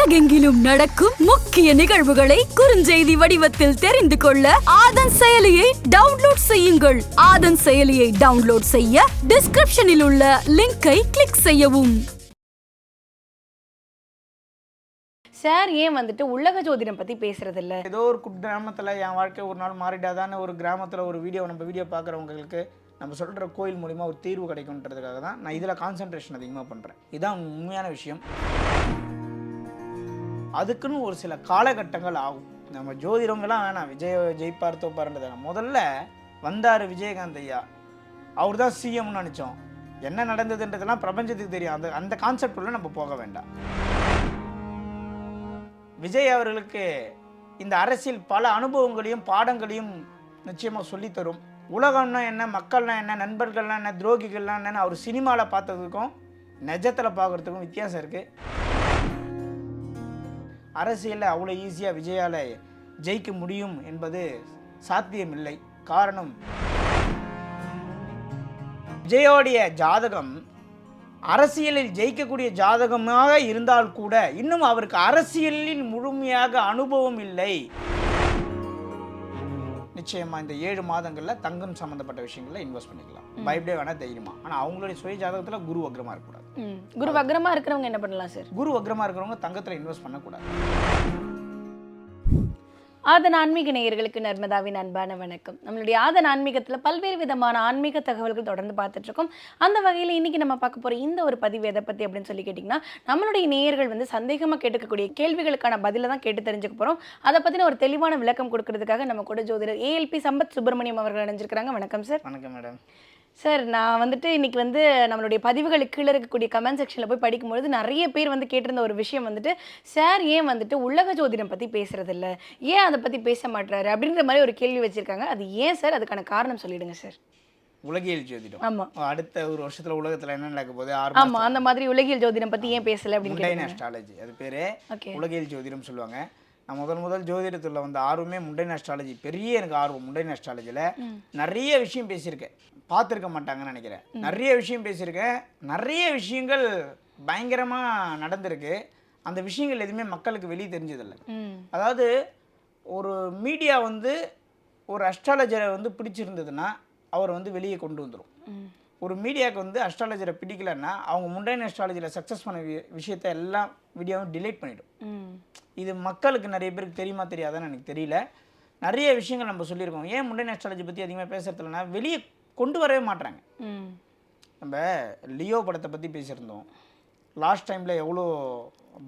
உலகெங்கிலும் நடக்கும் முக்கிய நிகழ்வுகளை குறுஞ்செய்தி வடிவத்தில் தெரிந்து கொள்ள ஆதன் செயலியை டவுன்லோட் செய்யுங்கள். ஆதன் செயலியை டவுன்லோட் செய்ய டிஸ்கிரிப்ஷனில் உள்ள லிங்கை கிளிக் செய்யவும். சார் ஏன் வந்துட்டு உலக ஜோதிடம் பத்தி பேசுறது இல்ல ஏதோ ஒரு கிராமத்தில் என் வாழ்க்கை ஒரு நாள் மாறிடாதான்னு ஒரு கிராமத்தில் ஒரு வீடியோ நம்ம வீடியோ பார்க்குறவங்களுக்கு நம்ம சொல்கிற கோயில் மூலிமா ஒரு தீர்வு கிடைக்குன்றதுக்காக தான் நான் இதில் கான்சன்ட்ரேஷன் அதிகமாக பண்ணுறேன் இதுதான் உண்மையான விஷயம். அதுக்குன்னு ஒரு சில காலகட்டங்கள் ஆகும். நம்ம ஜோதிடங்களாம் வேணாம். விஜய் ஜெயிப்பார் தோப்பார்ன்றது முதல்ல வந்தார் விஜயகாந்த் ஐயா. அவர் தான் சிஎம்னு நினச்சோம். என்ன நடந்ததுன்றதெல்லாம் பிரபஞ்சத்துக்கு தெரியும். அந்த அந்த கான்செப்ட் நம்ம போக வேண்டாம். விஜய் அவர்களுக்கு இந்த அரசியல் பல அனுபவங்களையும் பாடங்களையும் நிச்சயமாக சொல்லித்தரும். உலகம்னா என்ன மக்கள்னா என்ன நண்பர்கள்லாம் என்ன துரோகிகள்லாம் என்னன்னு அவர் சினிமாவில் பார்த்ததுக்கும் நிஜத்தில் பார்க்குறதுக்கும் வித்தியாசம் இருக்குது அரசியலில் அவ்வளோ ஈஸியாக விஜயால் ஜெயிக்க முடியும் என்பது சாத்தியமில்லை. காரணம் விஜயோடைய ஜாதகம் அரசியலில் ஜெயிக்கக்கூடிய ஜாதகமாக இருந்தால் கூட இன்னும் அவருக்கு அரசியலில் முழுமையாக அனுபவம் இல்லை. நிச்சயமா இந்த ஏழு மாதங்கள்ல தங்கம் சம்பந்தப்பட்ட விஷயங்கள்ல இன்வெஸ்ட் பண்ணிக்கலாம். பயப்படே வேணா தைரியமா. ஆனா அவங்களுடைய சுய ஜாதகத்துல குரு வக்ரமா இருக்கக்கூடாது. குரு வக்ரமா இருக்கிறவங்க என்ன பண்ணலாம் சார்? குரு வக்ரமா இருக்கிறவங்க தங்கத்துல இன்வெஸ்ட் பண்ணக்கூடாது. ஆதன் ஆன்மீக நேயர்களுக்கு நர்மதாவின் அன்பான வணக்கம். நம்மளுடைய ஆதன் ஆன்மீகத்துல பல்வேறு விதமான ஆன்மீக தகவல்கள் தொடர்ந்து பார்த்துட்டு இருக்கோம் அந்த வகையில் இன்னைக்கு நம்ம பார்க்க போற இந்த ஒரு பதிவு எதை பத்தி அப்படின்னு சொல்லி கேட்டிங்கன்னா நம்மளுடைய நேயர்கள் வந்து சந்தேகமா கேட்டுக்கக்கூடிய கேள்விகளுக்கான பதில தான் கேட்டு தெரிஞ்சுக்க போறோம். அதை பத்தின ஒரு தெளிவான விளக்கம் கொடுக்கறதுக்காக நம்ம கூட ஜோதிடர் ஏஎல்பி சம்பத் சுப்பிரமணியம் அவர்கள் இணைஞ்சிருக்காங்க வணக்கம் சார். வணக்கம் மேடம். சார் நான் வந்துட்டு இன்னைக்கு வந்து நம்மளுடைய பதிவுகளுக்கு கீழே இருக்கக்கூடிய கமெண்ட் செக்ஷனில் போய் படிக்கும்பொழுது நிறைய பேர் வந்து கேட்டிருந்த ஒரு விஷயம் வந்துட்டு சார் ஏன் வந்துட்டு உலக ஜோதிடம் பற்றி பேசுறது இல்ல ஏன் அதை பற்றி பேச மாட்டாரு அப்படின்ற மாதிரி ஒரு கேள்வி வச்சிருக்காங்க. அது ஏன் சார்? அதுக்கான காரணம் சொல்லிடுங்க சார். உலகியல் ஜோதிடம். ஆமா. அடுத்த ஒரு வருஷத்துல உலகத்துல என்ன நடக்க போகுது? ஆமா அந்த மாதிரி உலகியல் ஜோதிடம் பற்றி ஏன் பேசல அப்படின்னு அஸ்ட்ராலஜி அது பேரு உலகியல் ஜோதிடம் சொல்லுவாங்க. நான் முதல் முதல் ஜோதிடத்தில் வந்த ஆர்வமே முண்டைன் அஸ்ட்ராலஜி பெரிய எனக்கு ஆர்வம் முண்டைன் அஸ்ட்ராலஜியில் நிறைய விஷயம் பேசியிருக்கேன். பார்த்துருக்க மாட்டாங்கன்னு நினைக்கிறேன். நிறைய விஷயம் பேசியிருக்கேன். நிறைய விஷயங்கள் பயங்கரமாக நடந்திருக்கு. அந்த விஷயங்கள் எதுவுமே மக்களுக்கு வெளியே தெரிஞ்சதில்லை. அதாவது ஒரு மீடியா வந்து ஒரு அஸ்ட்ராலஜரை வந்து பிடிச்சிருந்ததுன்னா அவர் வந்து வெளியே கொண்டு வந்துடும் ஒரு மீடியாவுக்கு வந்து அஸ்ட்ராலஜரை பிடிக்கலன்னா அவங்க முண்டைன் அஸ்ட்ராலஜியில் சக்ஸஸ் பண்ண விஷயத்தை எல்லாம் வீடியோவும் டிலீட் பண்ணிடும். இது மக்களுக்கு நிறைய பேருக்கு தெரியுமா தெரியாதான்னு எனக்கு தெரியல. நிறைய விஷயங்கள் நம்ம சொல்லியிருக்கோம். ஏன் முண்டன் அஸ்ட்ராலஜி பற்றி அதிகமாக பேசுறதுலனா வெளியே கொண்டு வரவே மாட்றாங்க. ம். நம்ம லியோ படத்தை பற்றி பேசியிருந்தோம். லாஸ்ட் டைமில் எவ்வளோ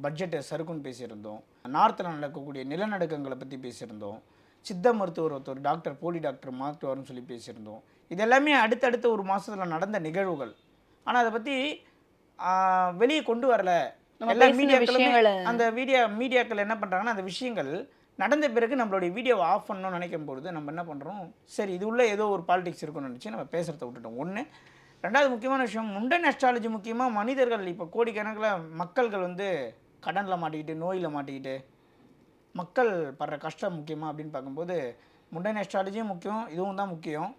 பட்ஜெட் சருக்குன்னு பேசியிருந்தோம். நார்த்தில் நடக்கக்கூடிய நிலநடுக்கங்களை பற்றி பேசியிருந்தோம். சித்த மருத்துவர் ஒருத்தர் டாக்டர் போலி டாக்டர் மாற்றுவார்னு சொல்லி பேசியிருந்தோம். இது எல்லாமே அடுத்தடுத்த ஒரு மாதத்தில் நடந்த நிகழ்வுகள். ஆனால் அதை பற்றி வெளியே கொண்டு வரல. எல்லா மீடியாக்களுமே. அந்த மீடியா மீடியாக்கள் என்ன பண்ணுறாங்கன்னா அந்த விஷயங்கள் நடந்த பிறகு நம்மளுடைய வீடியோவை ஆஃப் பண்ணணும்னு நினைக்கும் பொழுது நம்ம என்ன பண்ணுறோம் சரி இது உள்ள ஏதோ ஒரு பாலிடிக்ஸ் இருக்குன்னு நினச்சி நம்ம பேசுகிறத விட்டுட்டோம். ஒன்று ரெண்டாவது முக்கியமான விஷயம் முண்டன் அஸ்ட்ராலஜி முக்கியமாக மனிதர்கள் இப்போ கோடிக்கணக்கில் மக்கள்கள் வந்து கடனில் மாட்டிக்கிட்டு நோயில் மாட்டிக்கிட்டு மக்கள் படுற கஷ்டம் முக்கியமாக அப்படின்னு பார்க்கும்போது முண்டன் அஸ்ட்ராலஜியும் முக்கியம் இதுவும் தான் முக்கியம்.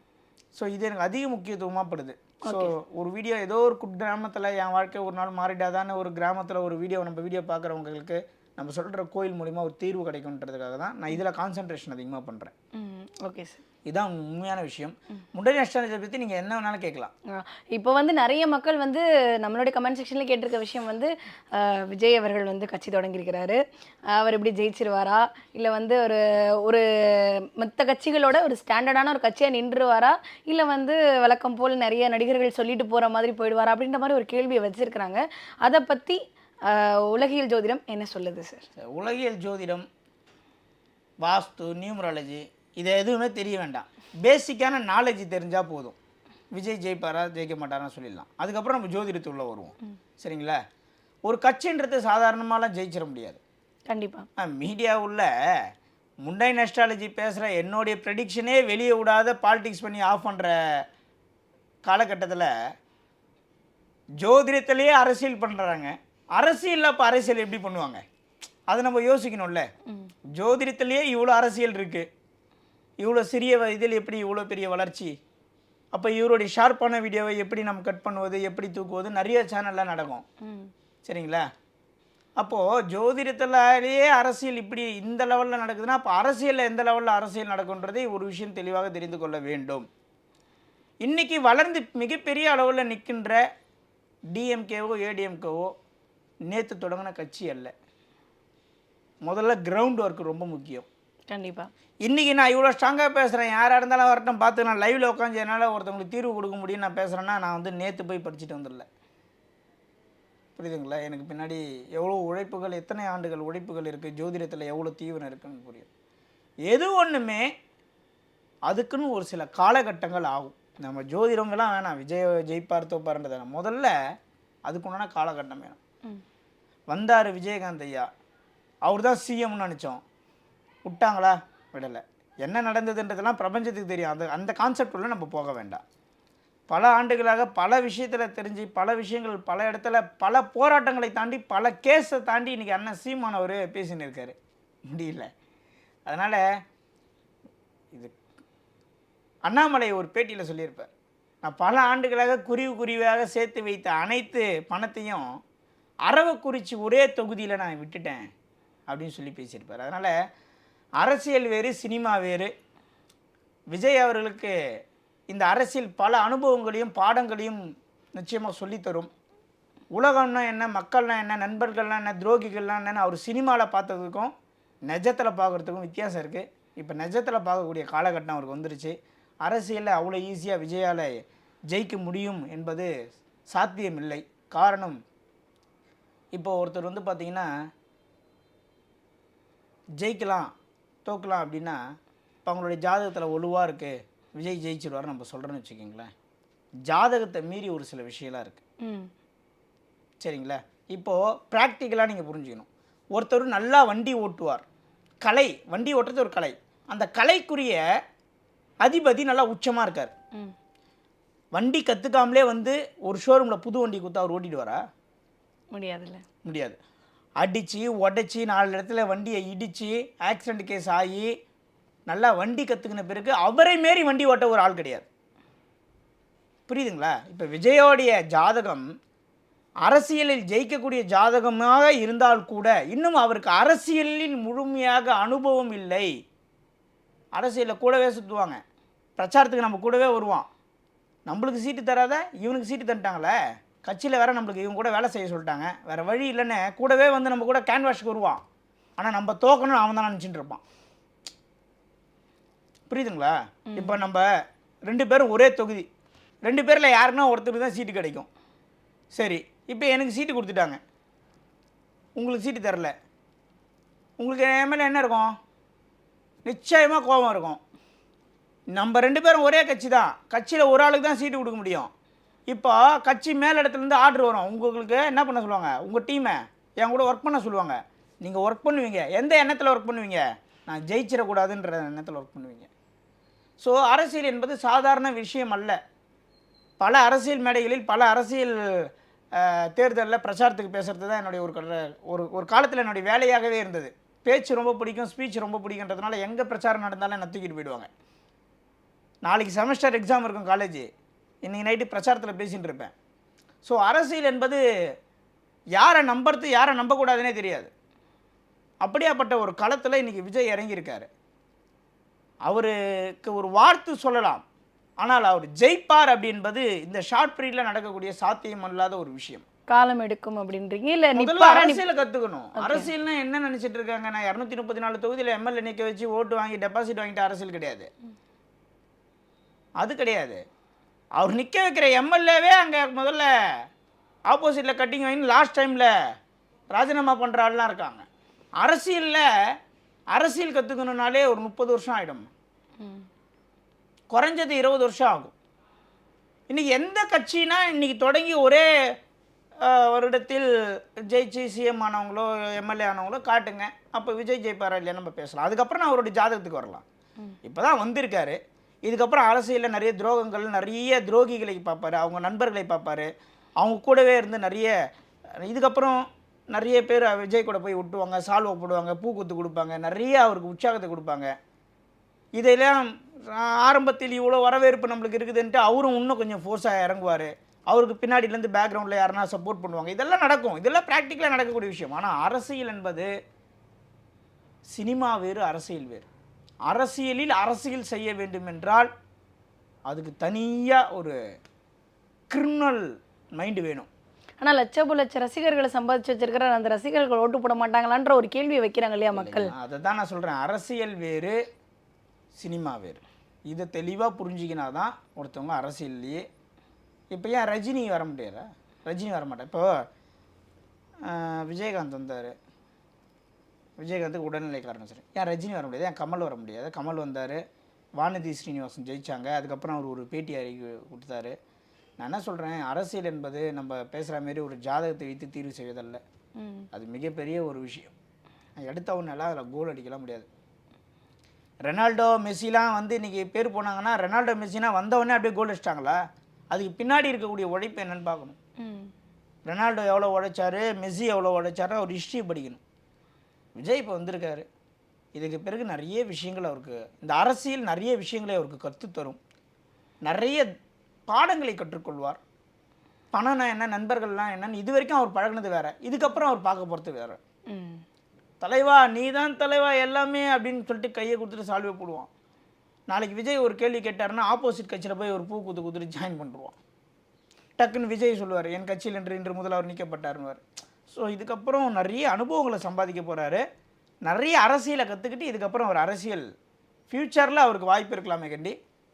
ஸோ இது எனக்கு அதிக முக்கியத்துவமாக படுது. ஸோ ஒரு வீடியோ ஏதோ ஒரு கிராமத்தில் என் வாழ்க்கை ஒரு நாள் மாறிடாதான்னு ஒரு கிராமத்தில் ஒரு வீடியோ நம்ம வீடியோ பார்க்குறவங்களுக்கு நம்ம சொல்கிற கோயில் மூலிமா ஒரு தீர்வு கிடைக்குன்றதுக்காக தான் நான் இதில் கான்சன்ட்ரேஷன் அதிகமாக பண்ணுறேன் ஓகே சார் இதுதான் உண்மையான விஷயம். முண்டன் அஸ்ட்ராலஜி பற்றி நீங்கள் என்ன வேணாலும் கேட்கலாம். இப்போ வந்து நிறைய மக்கள் வந்து நம்மளுடைய கமெண்ட் செக்ஷனில் கேட்டிருக்க விஷயம் வந்து விஜய் அவர்கள் வந்து கட்சி தொடங்கியிருக்கிறாரு. அவர் எப்படி ஜெயிச்சிருவாரா? இல்லை வந்து ஒரு ஒரு மற்ற கட்சிகளோட ஒரு ஸ்டாண்டர்டான ஒரு கட்சியாக நின்றுவாரா? இல்லை வந்து வழக்கம் போல் நிறைய நடிகர்கள் சொல்லிட்டு போகிற மாதிரி போயிடுவாரா? அப்படின்ற மாதிரி ஒரு கேள்வியை வச்சிருக்கிறாங்க. அதை பற்றி உலகியல் ஜோதிடம் என்ன சொல்லுது சார் உலகியல் ஜோதிடம் வாஸ்து நியூமராலஜி இது எதுவுமே தெரிய வேண்டாம். பேசிக்கான நாலேஜ் தெரிஞ்சால் போதும். விஜய் ஜெயிப்பாரா ஜெயிக்க மாட்டாரான்னு சொல்லிடலாம். அதுக்கப்புறம் நம்ம ஜோதிடத்துக்குள்ள வருவோம். சரிங்களா? ஒரு கட்சின்றது சாதாரணமாலாம் ஜெயிச்சிட முடியாது. கண்டிப்பாக மீடியா உள்ள முண்டைன் அஸ்ட்ராலஜி பேசுகிற என்னுடைய ப்ரெடிக்ஷனே வெளியே விடாத பாலிடிக்ஸ் பண்ணி ஆஃப் பண்ணுற காலகட்டத்தில் ஜோதிடத்திலேயே அரசியல் பண்ணுறாங்க அரசியலில் அப்போ அரசியல் எப்படி பண்ணுவாங்க? அதை நம்ம யோசிக்கணும்ல. ஜோதிடத்திலேயே இவ்வளோ அரசியல் இருக்குது இவ்வளோ சிறிய இதில் எப்படி இவ்வளோ பெரிய வளர்ச்சி? அப்போ இவருடைய ஷார்ப்பான வீடியோவை எப்படி நம்ம கட் பண்ணுவது எப்படி தூக்குவது? நிறைய சேனல்லாம் நடக்கும். சரிங்களா? அப்போது ஜோதிடத்திலேயே அரசியல் இப்படி இந்த லெவலில் நடக்குதுன்னா அப்போ அரசியலில் எந்த லெவலில் அரசியல் நடக்குன்றதை ஒரு விஷயம் தெளிவாக தெரிந்து கொள்ள வேண்டும். இன்னைக்கு வளர்ந்து மிகப்பெரிய அளவில் நிற்கின்ற டிஎம்கேவோ ஏடிஎம்கேவோ நேற்று தொடங்கின கட்சி அல்ல. முதல்ல கிரவுண்ட் ஒர்க் ரொம்ப முக்கியம். கண்டிப்பா. இன்றைக்கி நான் இவ்வளோ ஸ்ட்ராங்காக பேசுகிறேன் யாராக இருந்தாலும் வரட்டும் பார்த்து நான் லைவில் உட்காந்து என்னால் ஒருத்தவங்களுக்கு தீர்வு கொடுக்க முடியும்னு நான் பேசுகிறேன்னா நான் வந்து நேற்று போய் படிச்சுட்டு வந்துடல. புரியுதுங்களா? எனக்கு பின்னாடி எவ்வளோ உழைப்புகள் எத்தனை ஆண்டுகள் உழைப்புகள் இருக்குது ஜோதிடத்தில் எவ்வளோ தீவிரம் இருக்குன்னு புரியும். எது ஒன்றுமே அதுக்குன்னு ஒரு சில காலகட்டங்கள் ஆகும். நம்ம ஜோதிடங்கள்லாம் வேணாம். விஜய் ஜெயிப்பார் தோப்பார்ன்றது. முதல்ல அதுக்குண்டான காலகட்டம் வேணும். வந்தார் விஜயகாந்த் ஐயா. அவர் தான் சிஎம்னு நினச்சோம். விட்டாங்களா? விடலை. என்ன நடந்ததுன்றதெல்லாம் பிரபஞ்சத்துக்கு தெரியும். அந்த அந்த கான்செப்ட் உள்ள நம்ம போக வேண்டாம். பல ஆண்டுகளாக பல விஷயத்தில் தெரிஞ்சு பல விஷயங்கள் பல இடத்துல பல போராட்டங்களை தாண்டி பல கேஸை தாண்டி இன்றைக்கி அண்ணன் சீமான் அவர் பேசின்னு இருக்கார் முடியல. அதனால் இது அண்ணாமலை ஒரு பேட்டியில் சொல்லியிருப்பார். நான் பல ஆண்டுகளாக குருவி குருவியாக சேர்த்து வைத்த அனைத்து பணத்தையும் அரவக்குறிச்சி ஒரே தொகுதியில் நான் விட்டுட்டேன் அப்படின்னு சொல்லி பேசியிருப்பார். அதனால் அரசியல் வேறு சினிமா வேறு. விஜய் அவர்களுக்கு இந்த அரசியல் பல அனுபவங்களையும் பாடங்களையும் நிச்சயமாக சொல்லித்தரும். உலகம்னா என்ன மக்கள்னா என்ன நண்பர்கள்லாம் என்ன துரோகிகள்லாம் என்னன்னு அவர் சினிமாவில் பார்த்ததுக்கும் நிஜத்தில் பார்க்குறதுக்கும் வித்தியாசம் இருக்குது இப்போ நிஜத்தில் பார்க்கக்கூடிய காலகட்டம் அவருக்கு வந்துருச்சு. அரசியலில் அவ்வளோ ஈஸியாக விஜயால் ஜெயிக்க முடியும் என்பது சாத்தியமில்லை. காரணம் இப்போ ஒருத்தர் வந்து பார்த்தீங்கன்னா ஜெயிக்கலாம் தோக்கலாம் அப்படின்னா இப்போ அவங்களுடைய ஜாதகத்தில் ஒழுவாக இருக்குது விஜய் ஜெயிச்சிருவார் நம்ம சொல்கிறோன்னு வச்சுக்கிங்களேன். ஜாதகத்தை மீறி ஒரு சில விஷயம்லாம் இருக்குது சரிங்களா? இப்போது ப்ராக்டிக்கலாக நீங்கள் புரிஞ்சுக்கணும். ஒருத்தர் நல்லா வண்டி ஓட்டுவார். கலை வண்டி ஓட்டுறது ஒரு கலை. அந்த கலைக்குரிய அதிபதி நல்லா உச்சமாக இருக்கார். வண்டி கற்றுக்காமலே வந்து ஒரு ஷோரூமில் புது வண்டி கொடுத்தா அவர் ஓட்டிடுவாரா? முடியாதுல்ல? முடியாது. அடித்து உடச்சி நாலு இடத்துல வண்டியை இடித்து ஆக்சிடெண்ட் கேஸ் ஆகி நல்லா வண்டி கற்றுக்கின பிறகு அவரை மாரி வண்டி ஓட்ட ஒரு ஆள் கிடையாது. புரியுதுங்களா? இப்போ விஜயோடைய ஜாதகம் அரசியலில் ஜெயிக்கக்கூடிய ஜாதகமாக இருந்தால் கூட இன்னும் அவருக்கு அரசியலில் முழுமையாக அனுபவம் இல்லை. அரசியலில் கூடவே சுற்றுவாங்க பிரச்சாரத்துக்கு நம்ம கூடவே வருவான் நம்மளுக்கு சீட்டு தராத இவனுக்கு சீட்டு தந்துட்டாங்களே? கட்சியில் வேற நம்மளுக்கு இவங்க கூட வேலை செய்ய சொல்லிட்டாங்க. வேற வழி இல்லைன்னு கூடவே வந்து நம்ம கூட கேன்வாஷ்க்கு வருவான். ஆனால் நம்ம தோக்கணும்னு அவன் தான் நினச்சிட்டு இருப்பான். புரியுதுங்களா? இப்போ நம்ம ரெண்டு பேரும் ஒரே தொகுதி. ரெண்டு பேரில் யாருன்னா ஒருத்தருக்கு தான் சீட்டு கிடைக்கும். சரி இப்போ எனக்கு சீட்டு கொடுத்துட்டாங்க. உங்களுக்கு சீட்டு தரல. உங்களுக்கு என் மேலே என்ன இருக்கும்? நிச்சயமாக கோபம் இருக்கும். நம்ம ரெண்டு பேரும் ஒரே கட்சி தான். கட்சியில் ஒரு ஆளுக்கு தான் சீட்டு கொடுக்க முடியும். இப்போ கட்சி மேல் இடத்துலேருந்து ஆர்டர் வரும். உங்களுக்கு என்ன பண்ண சொல்லுவாங்க? உங்கள் டீமை என் கூட ஒர்க் பண்ண சொல்லுவாங்க. நீங்கள் ஒர்க் பண்ணுவீங்க. எந்த எண்ணத்தில் ஒர்க் பண்ணுவீங்க? நான் ஜெயிச்சிடக்கூடாதுன்ற எண்ணத்தில் ஒர்க் பண்ணுவீங்க. ஸோ அரசியல் என்பது சாதாரண விஷயம் அல்ல. பல அரசியல் மேடைகளில் பல அரசியல் தேர்தலில் பிரச்சாரத்துக்கு பேசுகிறது தான் என்னுடைய ஒரு ஒரு ஒரு காலத்தில் என்னுடைய வேலையாகவே இருந்தது. பேச்சு ரொம்ப பிடிக்கும் ஸ்பீச் ரொம்ப பிடிக்குன்றதுனால எங்கே பிரச்சாரம் நடந்தாலும் என்ன தூக்கிட்டு போயிடுவாங்க. நாளைக்கு செமஸ்டர் எக்ஸாம் இருக்கும் காலேஜ் இன்றைக்கி நைட்டு பிரச்சாரத்தில் பேசிகிட்டு இருப்பேன். ஸோ அரசியல் என்பது யாரை நம்புறது யாரை நம்பக்கூடாதுன்னே தெரியாது. அப்படியாப்பட்ட ஒரு களத்தில் இன்றைக்கி விஜய் இறங்கியிருக்காரு. அவருக்கு ஒரு வார்த்து சொல்லலாம். ஆனால் அவர் ஜெயிப்பார் அப்படின்பது இந்த ஷார்ட் பீரியடில் நடக்கக்கூடிய சாத்தியம் அல்லாத ஒரு விஷயம். காலம் எடுக்கும் அப்படின்றீங்க? இல்ல முதல்ல அரசியலை கத்துக்கணும். அரசியல்னா என்ன நினைச்சிட்டு இருக்காங்க? நான் இரநூத்தி முப்பத்தி நாலு தொகுதியில் எம்எல்ஏ நிக்க வச்சு ஓட்டு வாங்கி டெபாசிட் வாங்கிட்டு அரசியல் கிடையாது. அது கிடையாது. அவர் நிக்க வைக்கிற எம்எல்ஏவே அங்க முதல்ல ஆப்போசிட்ல கட்டிங் வாங்கி லாஸ்ட் டைம்ல ராஜினாமா பண்ற ஆள்லாம் இருக்காங்க. அரசியல்ல அரசியல் கத்துக்கணும்னாலே ஒரு முப்பது வருஷம் ஆயிடும். ம். குறைஞ்சது இருபது வருஷம் ஆகும். இன்னைக்கு எந்த கட்சினா இன்னைக்கு தொடங்கி ஒரே வருடத்தில் ஜெயிச்சு சிஎம் ஆனவங்களோ எம்எல்ஏ ஆனவங்களோ காட்டுங்க. அப்போ விஜய் ஜெயிப்பாரா இல்லையா நம்ம பேசலாம். அதுக்கப்புறம் நான் அவருடைய ஜாதகத்துக்கு வரலாம். இப்போ தான் வந்திருக்காரு. இதுக்கப்புறம் அரசியலில் நிறைய துரோகங்கள் நிறைய துரோகிகளை பார்ப்பார் அவங்க நண்பர்களை பார்ப்பார். அவங்க கூடவே இருந்து நிறைய இதுக்கப்புறம் நிறைய பேர் விஜய் கூட போய் விட்டுவாங்க சால்வை போடுவாங்க பூக்குத்து கொடுப்பாங்க நிறைய அவருக்கு உற்சாகத்தை கொடுப்பாங்க. இதெல்லாம் ஆரம்பத்தில் இவ்வளோ வரவேற்பு நம்மளுக்கு இருக்குதுன்ட்டு அவரும் இன்னும் கொஞ்சம் ஃபோர்ஸாக இறங்குவார். அவருக்கு பின்னாடியிலேருந்து பேக்ரவுண்டில் யாருன்னா சப்போர்ட் பண்ணுவாங்க. இதெல்லாம் நடக்கும். இதெல்லாம் ப்ராக்டிக்கலாக நடக்கக்கூடிய விஷயம். ஆனால் அரசியல் என்பது சினிமா வேறு அரசியல் வேறு. அரசியலில் அரசியல் செய்ய வேண்டும் என்றால் அதுக்கு தனியாக ஒரு கிரிமினல் மைண்டு வேணும். ஆனா லட்சப்பு லட்ச ரசிகர்களை சம்பாதிச்சு வச்சிருக்கிற அந்த ரசிகர்கள் ஓட்டு போட மாட்டாங்களான்ற ஒரு கேள்வியை வைக்கிறாங்க இல்லையா மக்கள்? அதை தான் நான் சொல்கிறேன் அரசியல் வேறு சினிமா வேறு. இதை தெளிவாக புரிஞ்சிக்கினா தான் ஒருத்தவங்க அரசியல்லையே இப்போ ஏன் ரஜினி வர முடியாதா ரஜினி வர மாட்டேன் இப்போ விஜயகாந்த் வந்தார். விஜயகாந்துக்கு உடல்நிலை காரணம் சரி. ஏன் ரஜினி வர முடியாது? ஏன் கமல் வர முடியாது? கமல் வந்தார் வானதி ஸ்ரீனிவாசன் ஜெயிச்சாங்க அதுக்கப்புறம் அவர் ஒரு பேட்டி அறிக்கை கொடுத்தாரு. நான் என்ன சொல்கிறேன் அரசியல் என்பது நம்ம பேசுகிற மாரி ஒரு ஜாதகத்தை வைத்து தீர்வு செய்வதல்ல. அது மிகப்பெரிய ஒரு விஷயம். எடுத்தவனெல்லாம் அதில் கோல் அடிக்கலாம் முடியாது. ரெனால்டோ மெஸ்ஸிலாம் வந்து இன்றைக்கி பேர் போனாங்கன்னா ரெனால்டோ மெஸ்ஸினா வந்தவொடனே அப்படியே கோல் அடிச்சிட்டாங்களா? அதுக்கு பின்னாடி இருக்கக்கூடிய உழைப்பு என்னன்னு பார்க்கணும். ரெனால்டோ எவ்வளோ உழைச்சாரு மெஸ்ஸி எவ்வளோ உழைச்சாரு அவர் ஹிஸ்ட்ரி படிக்கணும். விஜய் இப்போ வந்திருக்காரு. இதுக்கு பிறகு நிறைய விஷயங்கள் அவருக்கு இந்த அரசியல் நிறைய விஷயங்களை அவருக்கு கற்றுத்தரும் நிறைய பாடங்களை கற்றுக்கொள்வார். பணம்னா என்ன நண்பர்கள்லாம் என்னன்னு இது வரைக்கும் அவர் பழகுனது வேற. இதுக்கப்புறம் அவர் பார்க்க போகிறது வேற. தலைவா நீ தான் தலைவா எல்லாமே அப்படின்னு சொல்லிட்டு கையை கொடுத்துட்டு சால்வை போடுவான். நாளைக்கு விஜய் ஒரு கேள்வி கேட்டாருன்னா ஆப்போசிட் கட்சியில் போய் ஒரு பூ குத்து குத்துட்டு ஜாயின் பண்ணுருவான் டக்குன்னு விஜய் சொல்லுவார் என் கட்சியில் இன்று இன்று முதல் அவர் நீக்கப்பட்டாருன்னு ஸோ இதுக்கப்புறம் நிறைய அனுபவங்களை சம்பாதிக்க போகிறாரு நிறைய அரசியலை கற்றுக்கிட்டு இதுக்கப்புறம் அவர் அரசியல் ஃப்யூச்சரில் அவருக்கு வாய்ப்பு இருக்கலாமே கண்டி.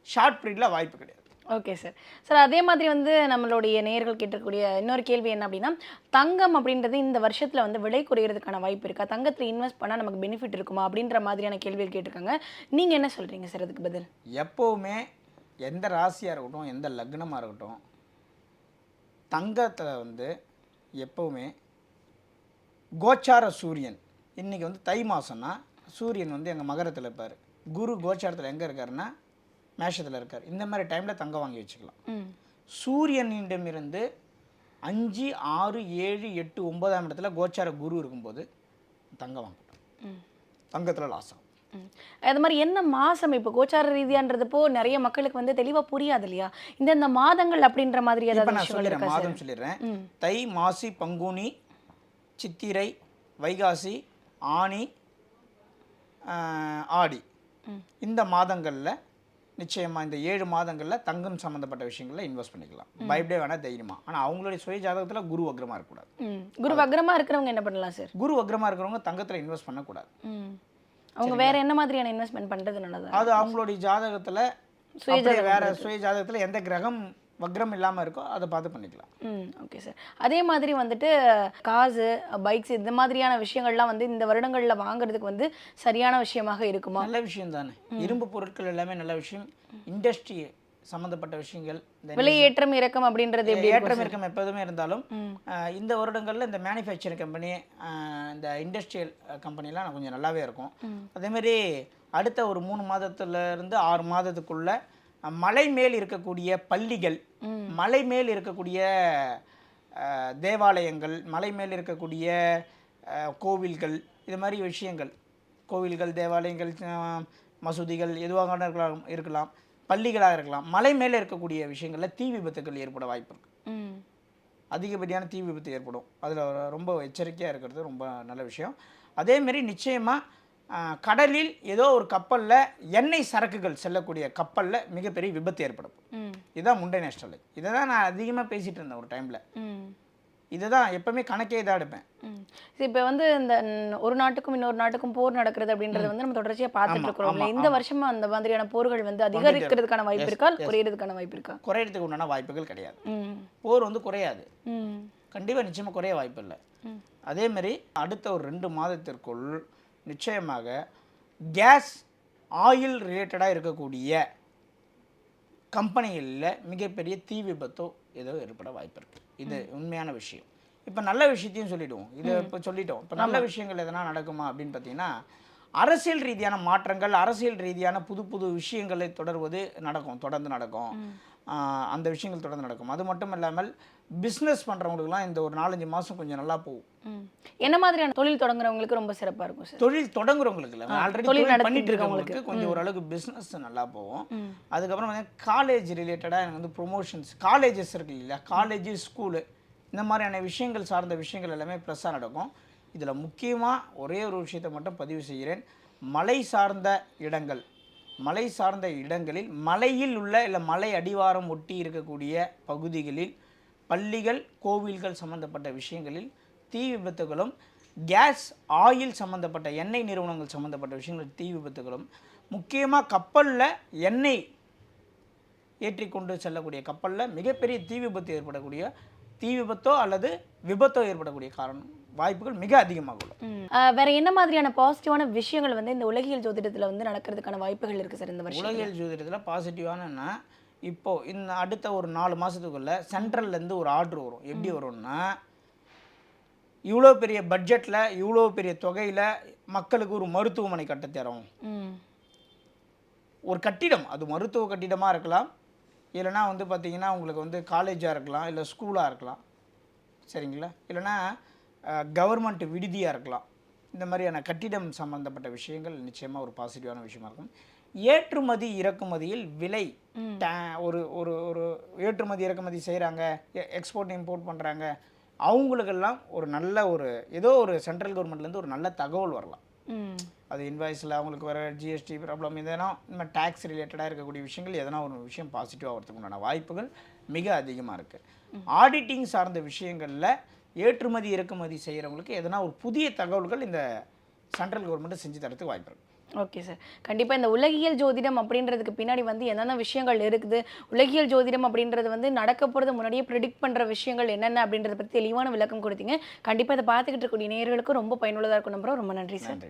ஷார்ட் பீரியடில் வாய்ப்பு கிடையாது. ஓகே சார் சார் அதே மாதிரி வந்து நம்மளுடைய நேயர்கள் கேட்டக்கூடிய இன்னொரு கேள்வி என்ன அப்படின்னா தங்கம் அப்படின்றது இந்த வருஷத்துல வந்து விலை குறையிறதுக்கான வாய்ப்பு இருக்கா? தங்கத்துல இன்வெஸ்ட் பண்ணா நமக்கு பெனிஃபிட் இருக்குமா? அப்படின்ற மாதிரியான கேள்விகள் கேட்டிருக்காங்க. நீங்க என்ன சொல்றீங்க சார் அதுக்கு பதில்? எப்போவுமே எந்த ராசியாக இருக்கட்டும் எந்த லக்னமாக இருக்கட்டும் தங்கத்தில் வந்து எப்போவுமே கோச்சார சூரியன். இன்றைக்கி வந்து தை மாதம்னா சூரியன் வந்து எங்கள் மகரத்தில் இருப்பார். குரு கோச்சாரத்தில் எங்கே இருக்காருன்னா மேஷத்தில் இருக்கார். இந்த மாதிரி டைமில் தங்கம் வாங்கி வச்சுக்கலாம். சூரியனிடமிருந்து அஞ்சு ஆறு ஏழு எட்டு ஒன்பதாம் இடத்துல கோச்சார குரு இருக்கும்போது தங்கம் வாங்கட்டும். தங்கத்தில் லாஸ் ஆகும். ம். அது மாதிரி என்ன மாசம் இப்போ கோச்சார ரீதியான்றதுப்போ நிறைய மக்களுக்கு வந்து தெளிவா புரியாது இல்லையா? இந்தந்த மாதங்கள் அப்படின்ற மாதிரி ஏதாவது நான் சொல்லிடுறேன் மாதம் சொல்லிடுறேன். தை மாசி பங்குனி சித்திரை வைகாசி ஆனி ஆடி. இந்த மாதங்களில் நிச்சயமாக இந்த ஏழு மாதங்களில் தங்கம் சம்மந்தப்பட்ட விஷயங்களில் இன்வெஸ்ட் பண்ணிக்கலாம். பயப்படே வேணால் தைரியமா. ஆனால் அவங்களுடைய சுய ஜாதகத்தில் குரு வக்ரமாக இருக்கக்கூடாது. குரு வக்ரமா இருக்கிறவங்க என்ன பண்ணலாம் சார் குரு வக்ரமாக இருக்கிறவங்க தங்கத்தில் இன்வெஸ்ட் பண்ணக்கூடாது. அவங்க வேற என்ன மாதிரியான இன்வெஸ்ட்மெண்ட் பண்றது நல்லதா? அது அவங்களுடைய ஜாதகத்தில் வேற சுய ஜாதகத்தில் எந்த கிரகம் வக்ரம் இல்லாமல் இருக்கோ அதை பார்த்து பண்ணிக்கலாம். ம் ஓகே சார் அதே மாதிரி வந்துட்டு காசு பைக்ஸ் இந்த மாதிரியான விஷயங்கள்லாம் வந்து இந்த வருடங்கள்ல வாங்குறதுக்கு வந்து சரியான விஷயமாக இருக்குமா? நல்ல விஷயம் தானே. இரும்பு பொருட்கள் எல்லாமே நல்ல விஷயம். இண்டஸ்ட்ரி சம்மந்தப்பட்ட விஷயங்கள் விலை ஏற்றம் இறக்கம் அப்படின்றது ஏற்றம் இறக்கம் எப்போதுமே இருந்தாலும் இந்த வருடங்களில் இந்த மேனுஃபேக்சரிங் கம்பெனி இந்த இண்டஸ்ட்ரியல் கம்பெனிலாம் கொஞ்சம் நல்லாவே இருக்கும். அதேமாரி அடுத்த ஒரு மூணு மாதத்துல இருந்து ஆறு மாதத்துக்குள்ள மலை மேல் இருக்கக்கூடிய பள்ளிகள் மலை மேல் இருக்கக்கூடிய தேவாலயங்கள் மலை மேல் இருக்கக்கூடிய கோவில்கள் இது மாதிரி விஷயங்கள். கோவில்கள் தேவாலயங்கள் மசூதிகள் எதுவாக இருக்கலாம் இருக்கலாம் பள்ளிகளாக இருக்கலாம். மலை மேலே இருக்கக்கூடிய விஷயங்களில் தீ விபத்துகள் ஏற்பட வாய்ப்பு இருக்கு. ம். அதிகப்படியான தீ விபத்து ஏற்படும். அதில் ரொம்ப எச்சரிக்கையாக இருக்கிறது ரொம்ப நல்ல விஷயம். அதேமாரி நிச்சயமாக கடலில் ஏதோ ஒரு கப்பலில் எண்ணெய் சரக்குகள் செல்லக்கூடிய கப்பலில் மிகப்பெரிய விபத்து ஏற்படும். இதுதான் முண்டை நேஷனல் இதை தான் நான் அதிகமாக பேசிகிட்டு இருந்தேன் ஒரு டைமில். ம். இதை தான் எப்போவுமே கணக்கே தான் எடுப்பேன். இப்போ வந்து இந்த ஒரு நாட்டுக்கும் இன்னொரு நாட்டுக்கும் போர் நடக்கிறது அப்படின்றது வந்து நம்ம தொடர்ச்சியா பார்த்துட்டு இருக்கிறோம் இந்த வருஷமா அந்த மாதிரியான போர்கள் வந்து அதிகரிக்கிறதுக்கான வாய்ப்பு இருக்கா? குறையிறதுக்கான வாய்ப்பு இருக்கா? குறையிறதுக்கு உண்டான வாய்ப்புகள் கிடையாது. போர் வந்து குறையாது. கண்டிப்பாக நிச்சயமாக குறைய வாய்ப்பு இல்லை அதேமாரி அடுத்த ஒரு ரெண்டு மாதத்திற்குள் நிச்சயமாக கேஸ் ஆயில் ரிலேட்டடாக இருக்கக்கூடிய கம்பெனிகளில் மிகப்பெரிய தீ விபத்தோ ஏதோ ஏற்பட வாய்ப்பு இருக்குது இது உண்மையான விஷயம். இப்போ நல்ல விஷயத்தையும் சொல்லிடுவோம். இதை இப்போ சொல்லிட்டோம். இப்போ நல்ல விஷயங்கள் எதனா நடக்குமா அப்படின்னு பார்த்தீங்கன்னா அரசியல் ரீதியான மாற்றங்கள் அரசியல் ரீதியான புது புது விஷயங்களை தொடர்வது நடக்கும் தொடர்ந்து நடக்கும். அந்த விஷயங்கள் தொடர்ந்து நடக்கும். அது மட்டும் இல்லாமல் பிஸ்னஸ் பண்ணுறவங்களுக்குலாம் இந்த ஒரு நாலஞ்சு மாதம் கொஞ்சம் நல்லா போகும். என்ன மாதிரியான தொழில் தொடங்குறவங்களுக்கு ரொம்ப சிறப்பா இருக்கும் சார்? தொழில் தொடங்குறவங்களுக்கு இல்லை. ஆல்ரெடி தொழில் பண்ணிட்டு இருக்கவங்களுக்கு. கொஞ்சம் ஓரளவுக்கு பிஸ்னஸ் நல்லா போகும். அதுக்கப்புறம் வந்து காலேஜ் ரிலேட்டடாக எனக்கு வந்து ப்ரொமோஷன்ஸ் காலேஜஸ் இருக்கு இல்லையா? காலேஜ் ஸ்கூலு இந்த மாதிரியான விஷயங்கள் சார்ந்த விஷயங்கள் எல்லாமே ப்ளஸ்ஸாக நடக்கும். இதில் முக்கியமாக ஒரே ஒரு விஷயத்தை மட்டும் பதிவு செய்கிறேன். மலை சார்ந்த இடங்கள். மலை சார்ந்த இடங்களில் மலையில் உள்ள இல்லை மலை அடிவாரம் ஒட்டி இருக்கக்கூடிய பகுதிகளில் பள்ளிகள் கோவில்கள் சம்பந்தப்பட்ட விஷயங்களில் தீ விபத்துகளும் கேஸ் ஆயில் சம்பந்தப்பட்ட எண்ணெய் நிறுவனங்கள் சம்பந்தப்பட்ட விஷயங்கள் தீ விபத்துகளும் முக்கியமாக கப்பலில் எண்ணெய் ஏற்றிக்கொண்டு செல்லக்கூடிய கப்பலில் மிகப்பெரிய தீ விபத்து ஏற்படக்கூடிய தீ விபத்தோ அல்லது விபத்தோ ஏற்படக்கூடிய காரணம் வாய்ப்புகள் மிக அதிகமாக உள்ளது. வேற என்ன மாதிரியான பாசிட்டிவான விஷயங்கள் வந்து இந்த உலகியல் ஜோதிடத்துல வந்து நடக்கிறதுக்கான வாய்ப்புகள் இருக்கு சார் இந்த வருஷம் உலகியல் ஜோதிடத்தில் பாசிட்டிவானன்னா இப்போ இந்த அடுத்த ஒரு நாலு மாதத்துக்குள்ள சென்ட்ரல்லேருந்து ஒரு ஆர்டர் வரும். எப்படி வரும்னா இவ்வளோ பெரிய பட்ஜெட்டில் இவ்வளோ பெரிய தொகையில் மக்களுக்கு ஒரு மருத்துவமனை கட்டத் தரோம். ஒரு கட்டிடம் அது மருத்துவ கட்டிடமாக இருக்கலாம். இல்லைனா வந்து பார்த்தீங்கன்னா உங்களுக்கு வந்து காலேஜாக இருக்கலாம் இல்லை ஸ்கூலாக இருக்கலாம். சரிங்களா? இல்லைனா கவர்மெண்ட் விடுதியாக இருக்கலாம். இந்த மாதிரியான கட்டிடம் சம்பந்தப்பட்ட விஷயங்கள் நிச்சயமாக ஒரு பாசிட்டிவான விஷயமா இருக்கும். ஏற்றுமதி இறக்குமதியில் விலை ஒரு ஒரு ஒரு ஏற்றுமதி இறக்குமதி செய்கிறாங்க எக்ஸ்போர்ட் இம்போர்ட் பண்ணுறாங்க அவங்களுக்கெல்லாம் ஒரு நல்ல ஒரு ஏதோ ஒரு சென்ட்ரல் கவர்மெண்ட்லேருந்து ஒரு நல்ல தகவல் வரலாம். அது இன்வாய்ஸில் அவங்களுக்கு வர ஜிஎஸ்டி ப்ராப்ளம் எதனா இந்த டேக்ஸ் ரிலேட்டடாக இருக்கக்கூடிய விஷயங்கள் எதனா ஒரு விஷயம் பாசிட்டிவாக வரதுக்கு உண்டான வாய்ப்புகள் மிக அதிகமாக இருக்குது ஆடிட்டிங் சார்ந்த விஷயங்களில் ஏற்றுமதி இறக்குமதி செய்கிறவங்களுக்கு எதனா ஒரு புதிய தகவல்கள் இந்த சென்ட்ரல் கவர்மெண்ட் செஞ்சு தரத்துக்கு வாய்ப்பு இருக்கு. ஓகே சார் கண்டிப்பா இந்த உலகியல் ஜோதிடம் அப்படின்றதுக்கு பின்னாடி வந்து என்னென்ன விஷயங்கள் இருக்குது? உலகியல் ஜோதிடம் அப்படின்றது வந்து நடக்க போகிறது முன்னாடியே ப்ரிடிக்ட் பண்ற விஷயங்கள் என்னென்ன அப்படின்றத பத்தி தெளிவான விளக்கம் கொடுத்தீங்க. கண்டிப்பா இதை பார்த்துக்கிட்டு இருக்கக்கூடிய நேர்களுக்கும் ரொம்ப பயனுள்ளதா இருக்கும் நம்புறோம் ரொம்ப நன்றி சார்